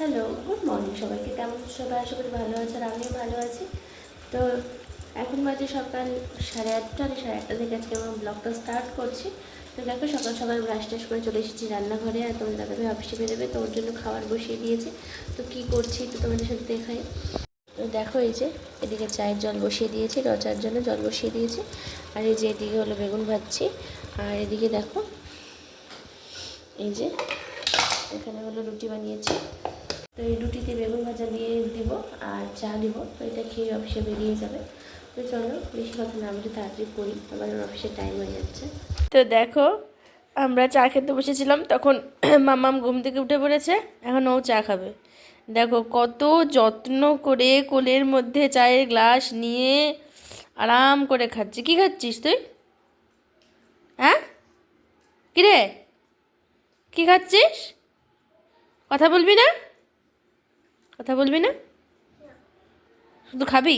Hello, good morning সবাইকে। কেমন সবাই? আশা করি ভালো আছে আর আমিও ভালো আছি। তো এখন বাজে সকাল সাড়ে আটটা সাড়ে আটটা থেকে আজকে আমার ব্লগটা স্টার্ট করছি। তো দেখো, সকাল সকাল ব্রাশ টাশ করে চলে এসেছি রান্নাঘরে আর তোমার দাদাভাই অফিসে বেরোবে, তো ওর জন্য খাবার বসিয়ে দিয়েছি। তো কী করছি তো তোমাদের সাথে দেখাই। তো দেখো এই যে, এদিকে চায়ের জল বসিয়ে দিয়েছি রচার জন্য জল বসিয়ে দিয়েছি। আর এই যে এদিকে হলো বেগুন ভাজছি। আর এদিকে দেখো, এই যে, এখানে হলো রুটি বানিয়েছি। তো এই রুটিতে বেগুন ভাজা দিয়ে দিব আর চা দিব। তো এটা খেয়ে অফিসে বেরিয়ে যাবে। তো চলো, বেশি কথা না বলে তাড়াতাড়ি করি। আবার অফিসের টাইম হয়ে যাচ্ছে। তো দেখো, আমরা চা খেতে বসেছিলাম, তখন মামাম ঘুম থেকে উঠে পড়েছে, এখন ও চা খাবে। দেখো, কত যত্ন করে কোলের মধ্যে চায়ের গ্লাস নিয়ে আরাম করে খাচ্ছে। কি খাচ্ছিস তুই? হ্যাঁ? কিরে? কি খাচ্ছিস? কথা বলবি না? কথা বলবি না? শুধু খাবি?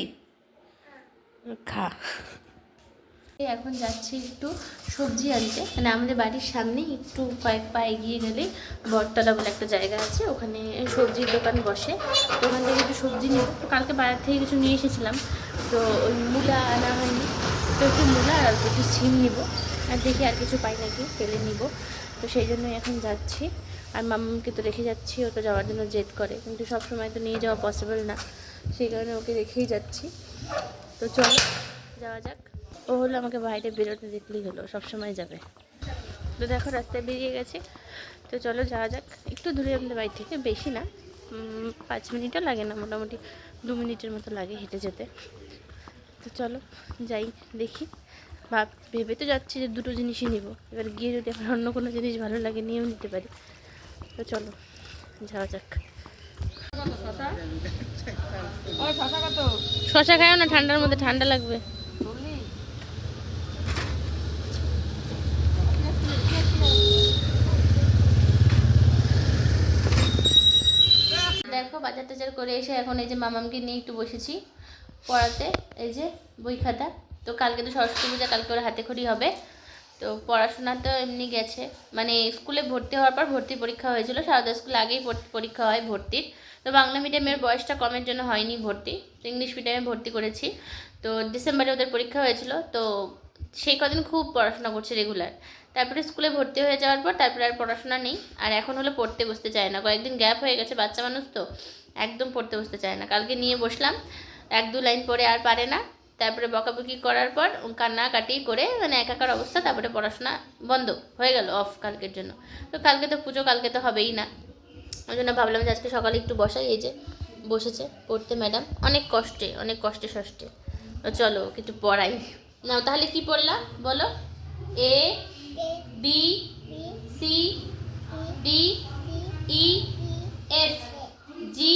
খা। এখন যাচ্ছি একটু সবজি আনতে। মানে আমাদের বাড়ির সামনে একটু কয়েক পা এগিয়ে গেলে বটতলা বলে একটা জায়গা আছে। ওখানে সবজির দোকান বসে। তো ওখান থেকে একটু সবজি তো কালকে বাইরে থেকে কিছু নিয়ে এসেছিলাম। তো ওই মূলা আনা হয়নি। তো একটু মূলা আর একটু সিম নিব। আর দেখি আর কিছু পাই নাকি পেলে নিব। তো সেই জন্যই এখন যাচ্ছি। আর মাম্মাকে তো রেখে যাচ্ছি, ও তো যাওয়ার জন্য জেদ করে। কিন্তু সব সময় তো নিয়ে যাওয়া পসিবল না। সেই কারণে ওকে রেখেই যাচ্ছি। তো চলো, যাওয়া যাক। ও হলো আমাকে বাইরে বেরোতে দেখলেই হলো, সব সময় যাবে। তো দেখো, রাস্তায় বেরিয়ে গেছে। তো চলো, যাওয়া যাক। একটু দূরে আমাদের বাড়ি থেকে, বেশি না। পাঁচ মিনিটও লাগে না, মোটামুটি দু মিনিটের মতো লাগে হেঁটে যেতে। তো চলো, যাই, দেখি। ভাব, ভেবে তো যাচ্ছি যে দুটো জিনিসই নিব। এবার গিয়ে যদি আমার অন্য কোনো জিনিস ভালো লাগে, নিয়েও নিতে পারি। চলো, যাওয়া যাক। শশা খাও না, ঠান্ডার মধ্যে ঠান্ডা লাগবে। দেখো, বাজার টাজার করে এসে এখন এই যে মামামকে নিয়ে একটু বসেছি পড়াতে, এই যে বই খাতা। তো কালকে তো সরস্বতী পূজা, কালকে ওর হাতে খড়ি হবে। তো পড়াশোনা তো এমনি গেছে। মানে স্কুলে ভর্তি হওয়ার পর ভর্তি পরীক্ষা হয়েছিল। সারদা স্কুলে আগেই পর- পরীক্ষা হয় ভর্তির। তো বাংলা মিডিয়ামের বয়সটা কমের জন্য হয়নি ভর্তি। তো ইংলিশ মিডিয়ামে ভর্তি করেছি। তো ডিসেম্বরে ওদের পরীক্ষা হয়েছিল। তো সেই কদিন খুব পড়াশোনা করছে রেগুলার তারপরে স্কুলে ভর্তি হয়ে যাওয়ার পর তারপরে আর পড়াশোনা নেই। আর এখন হলো পড়তে বসতে চায় না। কয়েকদিন গ্যাপ হয়ে গেছে বাচ্চা মানুষ তো, একদম পড়তে বসতে চায় না। কালকে নিয়ে বসলাম। এক দু লাইন পড়ে আর পারে না। তারপরে বকাবকি করার পর কান্নাকাটি করে মানে একাকার অবস্থা, তারপরে পড়াশোনা বন্ধ হয়ে গেল অফ কালকের জন্য। তো কালকে তো পুজো, কালকে তো হবেই না। ওই জন্য ভাবলাম যে আজকে সকালে একটু বসাই, এই যে বসেছে পড়তে ম্যাডাম অনেক কষ্টে অনেক কষ্টে তো চলো কিছু পড়াই। না তাহলে কি পড়লাম বলো। A B C D E F G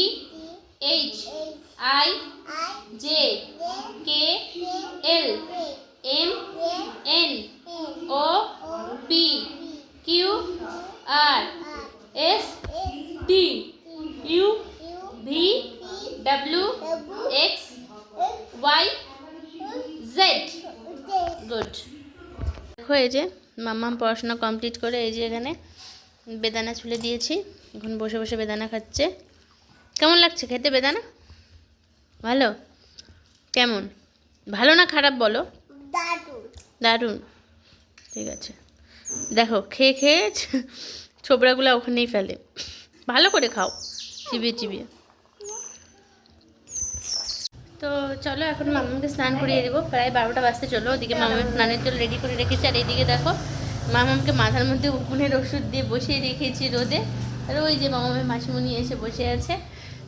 H I J K L M N O P Q R S T U V W X Y Z. Good. দেখো এই যে মাম্মাম পড়াশোনা কমপ্লিট করে এই যে এখানে বেদানা ছুলে দিয়েছি। এখন বসে বসে বেদানা খাচ্ছে। কেমন লাগছে খেতে বেদানা? ভালো? কেমন? ভালো না খারাপ বলো? দারুণ। ঠিক আছে। দেখো খেয়ে খেয়ে ছোবড়াগুলো ওখানেই ফেলে। ভালো করে খাও। চিবিয়ে চিবিয়ে। তো চলো এখন মামাকে স্নান করিয়ে দেবো। প্রায় বারোটা বাজতে চলো। ওদিকে মামাকে স্নানের জল রেডি করে রেখেছি। আর এইদিকে দেখো মামাকে মাথার মধ্যে উকুনের ওষুধ দিয়ে বসিয়ে রেখেছি রোদে। আর ওই যে মামামের মাসিমণি এসে বসে আছে।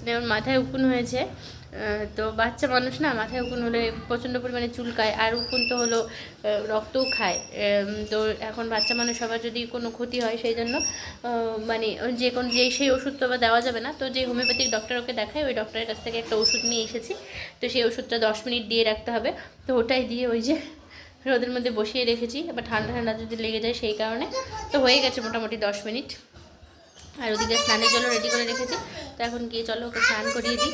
যেমন মাথায় উকুন হয়েছে। তো বাচ্চা মানুষ না মাথায় উকুন হলে প্রচণ্ড পরিমাণে চুলকায় আর উকুন তো হলো রক্তও খায়। তো এখন বাচ্চা মানুষ সবার যদি কোনো ক্ষতি হয় সেই জন্য মানে যে কোন যে সেই ওষুধ তো আবার দেওয়া যাবে না, তো যে হোমিওপ্যাথিক ডক্টর ওকে দেখায়, ওই ডক্টরের কাছ থেকে একটা ওষুধ নিয়ে এসেছি। তো সেই ওষুধটা দশ মিনিট দিয়ে রাখতে হবে। তো ওটাই দিয়ে ওই যে রোদের মধ্যে বসিয়ে রেখেছি। এবার ঠান্ডা ঠান্ডা যদি লেগে যায় সেই কারণে। তো হয়ে গেছে মোটামুটি দশ মিনিট। আর ওদিকে স্নানের জন্য রেডি করে রেখেছি। তো এখন গিয়ে চলো ওকে স্নান করিয়ে দিই।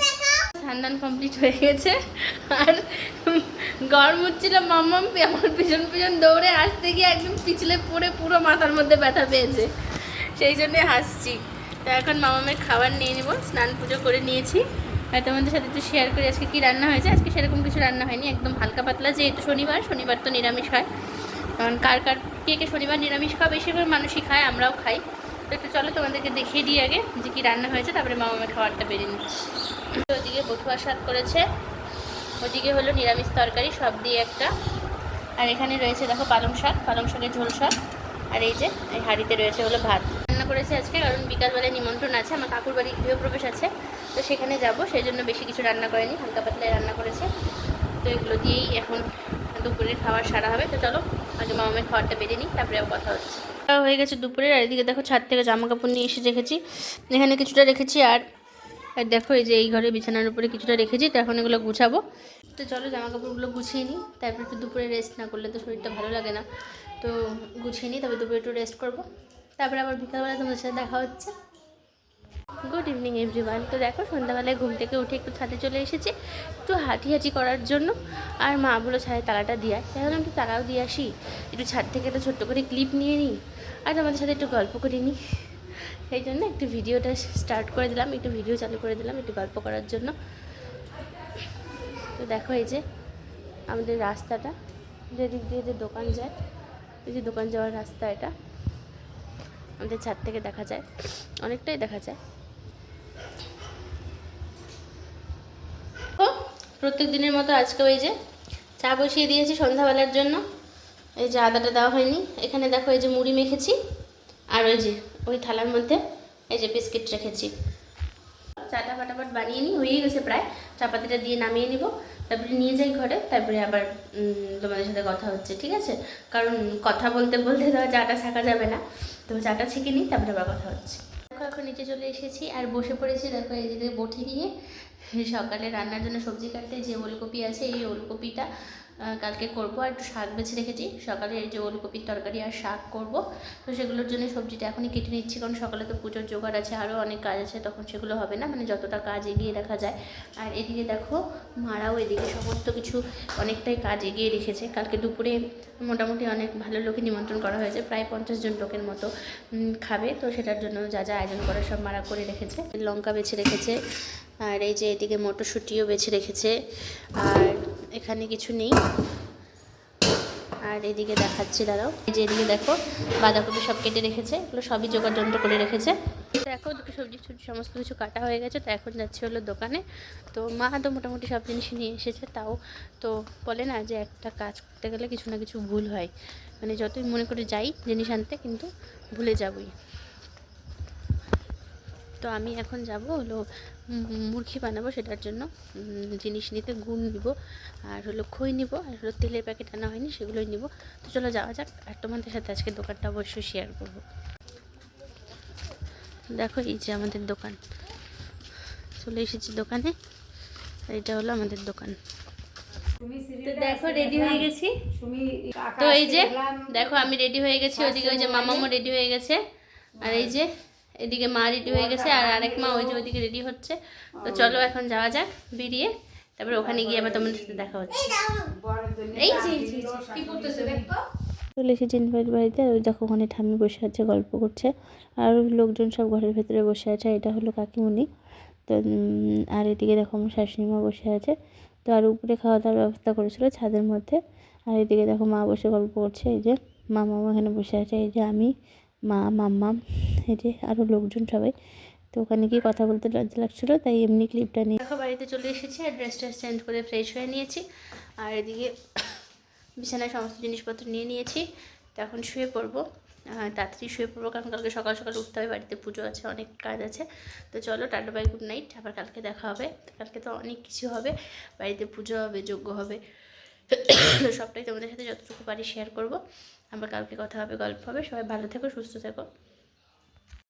স্নান দান কমপ্লিট হয়ে গেছে। আর গরম হচ্ছিল মাম্মাম আমার পিছন পিছন দৌড়ে আসতে গিয়ে একদম পিছলে পড়ে পুরো মাথার মধ্যে ব্যথা পেয়েছে। সেই জন্যে হাসছি। তো এখন মামামের খাবার নিয়ে নেব, স্নান পুজো করে নিয়েছি। আর তোমাদের সাথে একটু শেয়ার করি, আজকে কী রান্না হয়েছে? আজকে সেরকম কিছু রান্না হয়নি, একদম হালকা পাতলা, যেহেতু শনিবার শনিবার তো নিরামিষ হয়। কারণ কার কার, কে কে শনিবার নিরামিষ খাওয়া বেশিরভাগ মানুষই খায়, আমরাও খাই। তো একটু চলো তোমাদেরকে দেখিয়ে দিই আগে যে কি রান্না হয়েছে, তারপরে মামামের খাবারটা বেরিয়ে নিচ্ছি। ওদিকে বটুয়া স্বাদ করেছে, ওদিকে হলো নিরামিষ তরকারি, সব দিয়ে একটা। আর এখানে রয়েছে দেখো পালং শাক, পালং শাকের ঝোল শাক। আর এই যে, এই হাঁড়িতে রয়েছে হলো ভাত। রান্না করেছে আজকে, কারণ বিকালবেলায় নিমন্ত্রণ আছে, আমার কাকুর বাড়ি গৃহপ্রবেশ আছে। তো সেখানে যাব, সেই জন্য বেশি কিছু রান্না করেনি, হালকা পাতলায় রান্না করেছে। তো এগুলো দিয়েই এখন দুপুরের খাবার সারা হবে। তো চলো, আগে মামামের খাবারটা বেরিয়ে নিই তারপরে কথা হচ্ছে। হয়ে গেছে দুপুরের, আর এদিকে দেখো ছাদ থেকে জামা কাপড় নিয়ে এসে রেখেছি। এখানে কিছুটা রেখেছি, আর আর দেখো এই যে এই ঘরে বিছানার উপরে কিছুটা রেখেছি, তো এখন এগুলো গুছাবো। তো চলো জামা কাপড়গুলো গুছিয়ে নিই, তারপর একটু দুপুরে রেস্ট না করলে তো শরীরটা ভালো লাগে না। তো গুছিয়ে নিই, তবে দুপুরে একটু রেস্ট করব। তারপরে আবার বিকালবেলা তোমাদের সাথে দেখা হচ্ছে। গুড ইভিনিং এভরিওয়ান তো দেখো, সন্ধ্যাবেলায় ঘুম থেকে উঠে একটু ছাদে চলে এসেছি। একটু হাঁটি হাঁটি করার জন্য। আর মা বলো ছাদের তালাটা দিয়ে আয়। তাহলে একটু তালাও দিয়ে আসি। একটু ছাদ থেকে একটা ছোট্ট করে ক্লিপ নিয়ে নিই। আর তোমাদের সাথে একটু গল্প করে নিই। সেই জন্য একটু ভিডিওটা স্টার্ট করে দিলাম। একটু ভিডিও চালু করে দিলাম, একটু গল্প করার জন্য। তো দেখো, এই যে আমাদের রাস্তাটা। যেদিক দিয়ে যে দোকান যায়, এই যে দোকান যাওয়ার রাস্তা এটা। আমাদের ছাদ থেকে দেখা যায়। অনেকটাই দেখা যায় ও প্রত্যেক দিনের মতো আজকেও এই যে চা বসিয়ে দিয়েছি সন্ধ্যাবেলার জন্য। এই যে আদাটা দেওয়া হয়নি। এখানে দেখো এই যে মুড়ি মেখেছি, আর ওই যে ওই থালার মধ্যে এই যে বিস্কিট রেখেছি। চাটা ফাটাফাট বানিয়ে নিই হয়ে গেছে প্রায়। চাপাতিটা দিয়ে নামিয়ে নিব। তারপরে নিয়ে যাই ঘরে, তারপরে আবার তোমাদের সাথে কথা হচ্ছে, ঠিক আছে? কারণ কথা বলতে বলতে তো চাটা ছাকা যাবে না। তো চাটা ছেঁকে নিই, তারপরে আবার কথা হচ্ছে। এখন নিচে চলে এসেছি আর বসে পড়েছি দেখো এই যে বটি নিয়ে। সকালে রান্নার জন্য সবজি কাটতে যে ওলকপি আছে, এই ওলকপিটা কালকে করব। আর একটু শাক বেছে রেখেছি। সকালে এই যে ওলকপির তরকারি আর শাক করব। তো সেগুলোর জন্য সবজিটা এখনই কেটে নিচ্ছি। কারণ সকালে তো পুজোর জোগাড় আছে আরও অনেক কাজ আছে, তখন সেগুলো হবে না। মানে যতটা কাজ এগিয়ে রাখা যায়। আর এদিকে দেখো, মারাও এদিকে সমস্ত কিছু অনেকটাই কাজ এগিয়ে রেখেছে। কালকে দুপুরে মোটামুটি অনেক ভালো লোকে নিমন্ত্রণ করা হয়েছে। প্রায় পঞ্চাশ জন লোকের মতো খাবে। তো সেটার জন্য যা যা আয়োজন করা সব মারা করে রেখেছে। লঙ্কা বেছে রেখেছে। আর এই যে এদিকে মটরশুঁটিও বেছে রেখেছে। আর এখানে কিছু নেই। আর এদিকে দেখাচ্ছি, দাঁড়াও। যে এদিকে দেখো, বাঁধাকপি সব কেটে রেখেছে, এগুলো সবই জোগাড় যন্ত্র করে রেখেছে। দেখো, দুটো সবজি সবজি, সমস্ত কিছু কাটা হয়ে গেছে, তো এখন যাচ্ছে হলো দোকানে। তো মা তো মোটামুটি সব জিনিস নিয়ে এসেছে, তাও তো বলে না যে একটা কাজ করতে গেলে কিছু না কিছু ভুল হয়। মানে যতই মনে করে যাই জিনিস আনতে, কিন্তু ভুলে যাবই। তো আমি এখন যাব হলো মুরগি বানাবো সেটার জন্য জিনিস নিতে গুড় নিব আর হলো খই নিব আর হলো তেলের প্যাকেট আনা হয়নি সেগুলোই নিব। তো চলো যাওয়া যাক আর তোমাদের সাথে আজকে দোকানটা অবশ্যই শেয়ার করব। দেখো এই যে আমাদের দোকান চলে এসেছি দোকানে আর এটা হলো আমাদের দোকান। তো দেখো রেডি হয়ে গেছি। তো এই যে দেখো আমি রেডি হয়ে গেছি ওইদিকে ওই যে মামামও রেডি হয়ে গেছে। আর এই যে এদিকে মা রেডি হয়ে গেছে আর আরেক মা ওই যে ওইদিকে রেডি হচ্ছে। তো চলো এখন যাওয়া যাক বেরিয়ে। তারপরে ওখানে গিয়ে আবার তোমাদের সাথে দেখা হচ্ছে। এই। কি করতেছে দেখো চলে এসেছি ইনভাইট বাড়িতে। আর ওই দেখো ওখানে ঠাম্মি বসে আছে গল্প করছে। আর লোকজন সব ঘরের ভেতরে বসে আছে এটা হলো কাকিমুনি। তো আর এদিকে দেখো আমার শাশুড়ি মা বসে আছে। তো আর উপরে খাওয়া দাওয়ার ব্যবস্থা করেছিল ছাদের মধ্যে। আর এদিকে দেখো মা বসে গল্প করছে এই যে মামা এখানে বসে আছে এই যে আমি। মা, মাম্মা, এই যে আরও লোকজন সবাই। তো ওখানে গিয়ে কথা বলতে লজ্জা লাগছিল, তাই এমনি ক্লিপটা নিয়ে দেখো, বাড়িতে চলে এসেছি আর ড্রেস ট্রেস চেঞ্জ করে ফ্রেশ হয়ে নিয়েছি। আর এদিকে বিছানায় সমস্ত জিনিসপত্র নিয়ে নিয়েছি। তো এখন শুয়ে পড়ব। তাড়াতাড়ি শুয়ে পড়ব, কারণ কালকে সকাল সকাল উঠতে হবে, বাড়িতে পুজো আছে, অনেক কাজ আছে। তো চলো, টাটা বাই গুড নাইট আবার কালকে দেখা হবে। কালকে তো অনেক কিছু হবে, বাড়িতে পুজো হবে, যজ্ঞ হবে। সবটাই তোমাদের সাথে যতটুকু পারি শেয়ার করব। আবার কালকে কথা হবে গল্প হবে। সবাই ভালো থেকো সুস্থ থেকো।